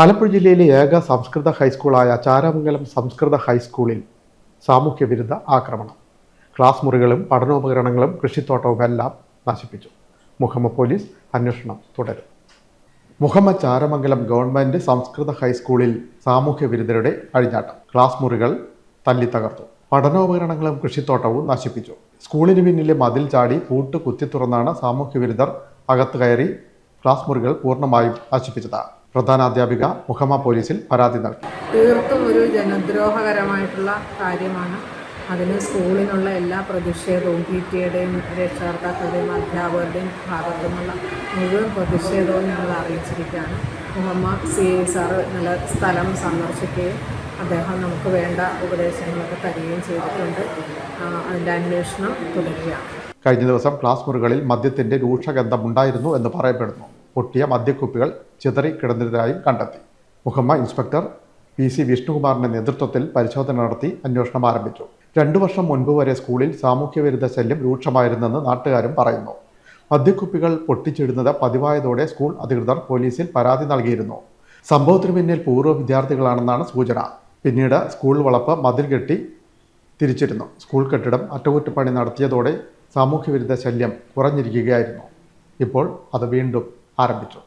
ആലപ്പുഴ ജില്ലയിലെ ഏക സംസ്കൃത ഹൈസ്കൂളായ ചാരമംഗലം സംസ്കൃത ഹൈസ്കൂളിൽ സാമൂഹ്യ വിരുദ്ധ ആക്രമണം. ക്ലാസ് മുറികളും പഠനോപകരണങ്ങളും കൃഷിത്തോട്ടവും എല്ലാം നശിപ്പിച്ചു. മുഹമ്മ പോലീസ് അന്വേഷണം തുടരും. മുഹമ്മദ് ചാരമംഗലം ഗവൺമെന്റ് സംസ്കൃത ഹൈസ്കൂളിൽ സാമൂഹ്യ വിരുദ്ധരുടെ അഴിഞ്ഞാട്ടം. ക്ലാസ് മുറികൾ തല്ലി തകർത്തു പഠനോപകരണങ്ങളും കൃഷിത്തോട്ടവും നശിപ്പിച്ചു. സ്കൂളിന് പിന്നിലെ മതിൽ ചാടി പൂട്ട് കുത്തി തുറന്നാണ് സാമൂഹ്യ വിരുദ്ധർ അകത്ത് കയറി ക്ലാസ് മുറികൾ പൂർണമായും നശിപ്പിച്ചത്. പ്രധാനാധ്യാപിക മുഹമ്മ പോലീസിൽ പരാതി നൽകി. തീർത്തും ഒരു ജനദ്രോഹകരമായിട്ടുള്ള കാര്യമാണ്. അതിന് സ്കൂളിനുള്ള എല്ലാ പ്രതിഷേധവും പി ടി എയുടെയും രക്ഷകർത്താക്കളുടെയും അധ്യാപകരുടെയും ഭാഗത്തു നിന്നുള്ള മുഴുവൻ പ്രതിഷേധവും ഞങ്ങൾ അറിയിച്ചിരിക്കുകയാണ്. മുഹമ്മദ് സി ഐ സാറ് നല്ല സ്ഥലം സന്ദർശിക്കുകയും അദ്ദേഹം നമുക്ക് വേണ്ട ഉപദേശങ്ങളൊക്കെ തരികയും ചെയ്തിട്ടുണ്ട്. അതിന്റെ അന്വേഷണം തുടരുകയാണ്. കഴിഞ്ഞ ദിവസം ക്ലാസ് മുറികളിൽ മദ്യത്തിന്റെ രൂക്ഷഗന്ധമുണ്ടായിരുന്നു എന്ന് പറയപ്പെടുന്നു. പൊട്ടിയ മദ്യക്കുപ്പികൾ ചിതറി കിടന്നിരുന്നതായും കണ്ടെത്തി. മുഹമ്മ ഇൻസ്പെക്ടർ പി സി വിഷ്ണുകുമാറിന്റെ നേതൃത്വത്തിൽ പരിശോധന നടത്തി അന്വേഷണം ആരംഭിച്ചു. രണ്ടു വർഷം മുൻപ് വരെ സ്കൂളിൽ സാമൂഹ്യവിരുദ്ധ ശല്യം രൂക്ഷമായിരുന്നെന്ന് നാട്ടുകാരും പറയുന്നു. മദ്യക്കുപ്പികൾ പൊട്ടിച്ചിടുന്നത് പതിവായതോടെ സ്കൂൾ അധികൃതർ പോലീസിൽ പരാതി നൽകിയിരുന്നു. സംഭവത്തിന് പിന്നിൽ പൂർവ വിദ്യാർത്ഥികളാണെന്നാണ് സൂചന. പിന്നീട് സ്കൂൾ വളപ്പ് മതിൽ കെട്ടി തിരിച്ചിരുന്നു. സ്കൂൾ കെട്ടിടം അറ്റകുറ്റപ്പണി നടത്തിയതോടെ സാമൂഹ്യവിരുദ്ധ ശല്യം കുറഞ്ഞിരിക്കുകയായിരുന്നു. ഇപ്പോൾ അത് വീണ്ടും ആരംഭിച്ചു